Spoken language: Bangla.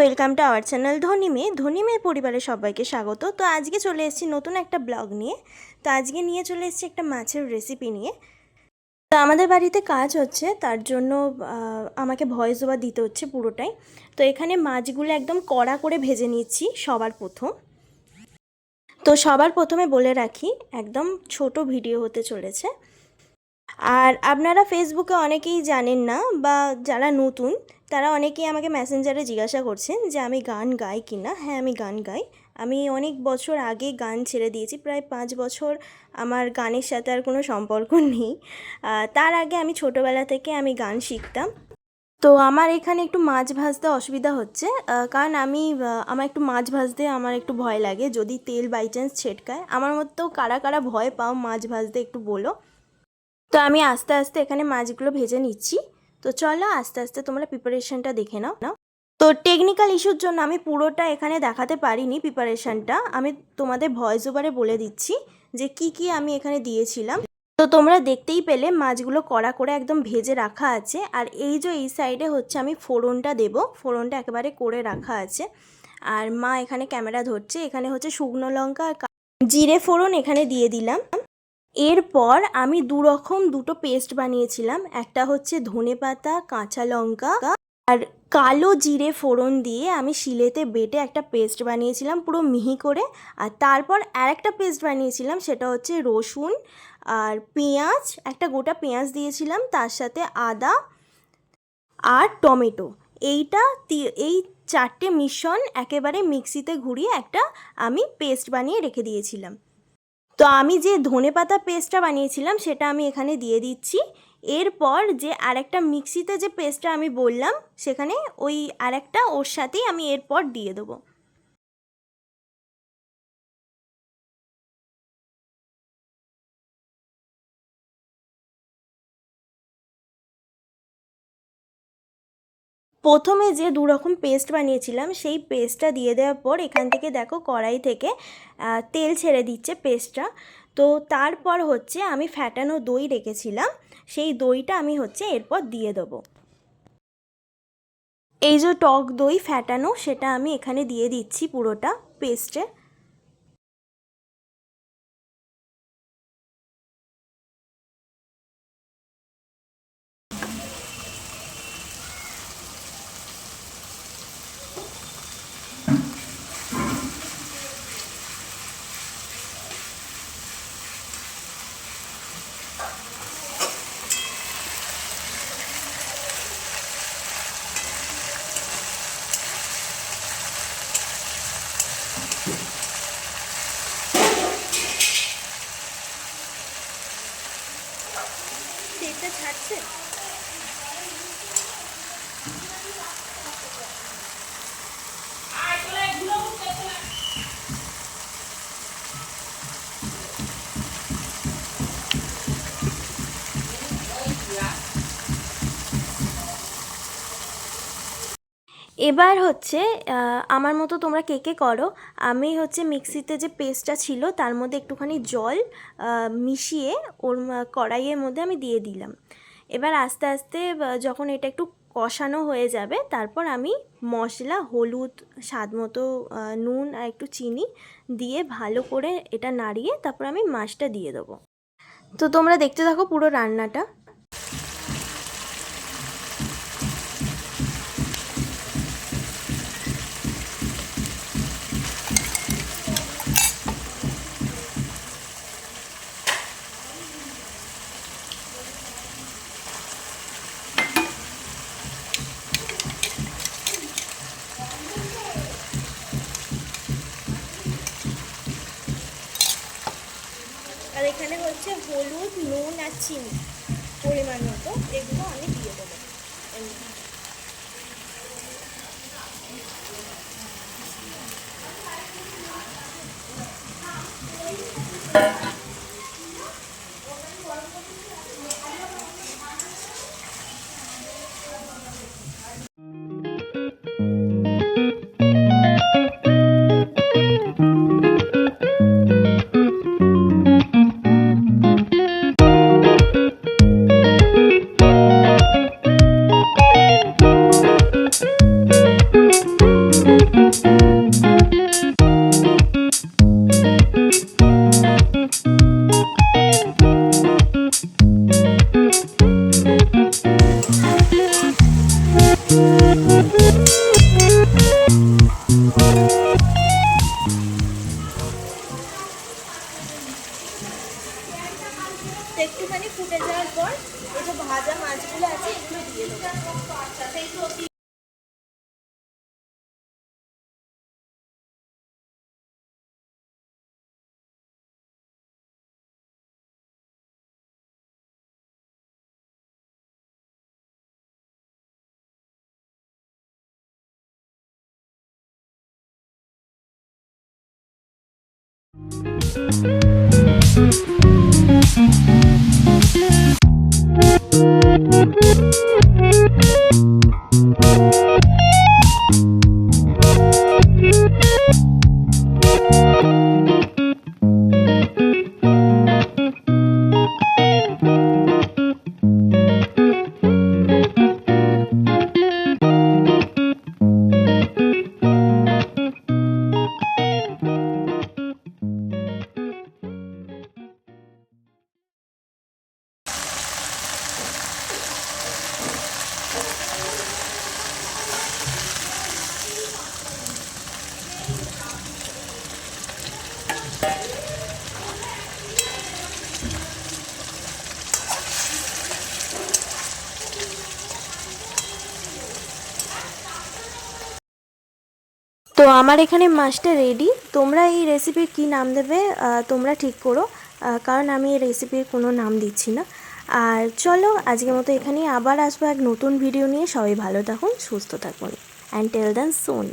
ওয়েলকাম টু আওয়ার চ্যানেল ধনী মেয়ে ধনী মেয়ে পরিবারের সবাইকে স্বাগত। তো আজকে চলে এসেছি নতুন একটা ব্লগ নিয়ে। তো আজকে নিয়ে চলে এসেছি একটা মাছের রেসিপি নিয়ে। তো আমাদের বাড়িতে কাজ হচ্ছে, তার জন্য আমাকে ভয়েস ওভার দিতে হচ্ছে পুরোটাই। তো এখানে মাছগুলো একদম কড়া করে ভেজে নিচ্ছি সবার প্রথম। তো সবার প্রথমে বলে রাখি, একদম ছোট ভিডিও হতে চলেছে। আর আপনারা ফেসবুকে অনেকেই জানেন না, বা যারা নতুন তারা অনেকেই আমাকে মেসেঞ্জারে জিজ্ঞাসা করছেন যে, আমি গান গাই কি না? হ্যাঁ আমি গান গাই। আমি অনেক বছর আগে গান ছেড়ে দিয়েছি, প্রায় পাঁচ বছর আমার গানের সাথে আর কোনো সম্পর্ক নেই। তার আগে আমি ছোটোবেলা থেকে আমি গান শিখতাম। তো আমার এখানে একটু মাছ ভাজতে অসুবিধা হচ্ছে কারণ আমি আমার একটু মাছ ভাজতে আমার একটু ভয় লাগে। যদি তেল বাই চান্স ছেটকায়, আমার মতো কারা কারা ভয় পাও মাছ ভাজতে একটু বলো। তো আমি আস্তে আস্তে এখানে মাছগুলো ভেজে নিচ্ছি। তো চলো আস্তে আস্তে তোমরা প্রিপারেশনটা দেখে নাও। নাও তো টেকনিক্যাল ইস্যুর জন্য আমি পুরোটা এখানে দেখাতে পারিনি প্রিপারেশনটা আমি তোমাদের ভয়েস ওভারে বলে দিচ্ছি যে কি কি আমি এখানে দিয়েছিলাম। তো তোমরা দেখতেই পেলে মাছগুলো কড়া করে একদম ভেজে রাখা আছে। আর এই যে এই সাইডে হচ্ছে আমি ফোড়নটা দেব। ফোড়নটা একেবারে করে রাখা আছে। আর মা এখানে ক্যামেরা ধরছে। এখানে হচ্ছে শুকনো লঙ্কা আর জিরে ফোড়ন এখানে দিয়ে দিলাম। এরপর আমি দু রকম দুটো পেস্ট বানিয়েছিলাম। একটা হচ্ছে ধনে পাতা, কাঁচা লঙ্কা আর কালো জিরে ফোড়ন দিয়ে আমি শিলেতে বেটে একটা পেস্ট বানিয়েছিলাম পুরো মিহি করে। আর তারপর আরেকটা পেস্ট বানিয়েছিলাম, সেটা হচ্ছে রসুন আর পেঁয়াজ। একটা গোটা পেঁয়াজ দিয়েছিলাম, তার সাথে আদা আর টমেটো। এইটা এই চারটে মিশ্রণ একেবারে মিক্সিতে ঘুরিয়ে একটা আমি পেস্ট বানিয়ে রেখে দিয়েছিলাম। তো আমি যে ধনে পাতা পেস্টটা বানিয়েছিলাম, সেটা আমি এখানে দিয়ে দিচ্ছি। এরপর যে আরেকটা মিক্সিতে যে পেস্টটা আমি বললাম, সেখানে ওই আরেকটা ওর সাথেই আমি এরপর দিয়ে দেবো। প্রথমে যে দু রকম পেস্ট বানিয়েছিলাম, সেই পেস্টটা দিয়ে দেওয়ার পর এখান থেকে দেখো কড়াই থেকে তেল ছেড়ে দিচ্ছে পেস্টটা তো তারপর হচ্ছে আমি ফ্যাটানো দই রেখেছিলাম, সেই দইটা আমি হচ্ছে এরপর দিয়ে দেবো। এই যে টক দই ফ্যাটানো সেটা আমি এখানে দিয়ে দিচ্ছি পুরোটা পেস্টে তেলটা ছাড়ছে এবার হচ্ছে আমার মতো তোমরা কে কে করো, আমি হচ্ছে মিক্সিতে যে পেস্টটা ছিল তার মধ্যে একটুখানি জল মিশিয়ে ওর কড়াইয়ের মধ্যে আমি দিয়ে দিলাম। এবার আস্তে আস্তে যখন এটা একটু কষানো হয়ে যাবে, তারপর আমি মশলা, হলুদ, স্বাদ মতো নুন আর একটু চিনি দিয়ে ভালো করে এটা নাড়িয়ে তারপর আমি মাছটা দিয়ে দেবো। তো তোমরা দেখতে থাকো পুরো রান্নাটা। এখানে হচ্ছে হলুদ নুন আর চিনি পরিমাণ মতো। এগুলো একটুখানি ফুটে যাওয়ার পর এই যে ভাজা মাছগুলো আছে এগুলো দিয়ে দেবো। তো আমার এখানে মাছটা রেডি তোমরা এই রেসিপির কি নাম দেবে তোমরা ঠিক করো কারণ আমি এই রেসিপির কোনো নাম দিচ্ছি না। আর চলো, আজকের মতো এখানে আবার আসব এক নতুন ভিডিও নিয়ে। সবাই ভালো থাকুন, সুস্থ থাকুন অ্যান্ড টেল দেন সোন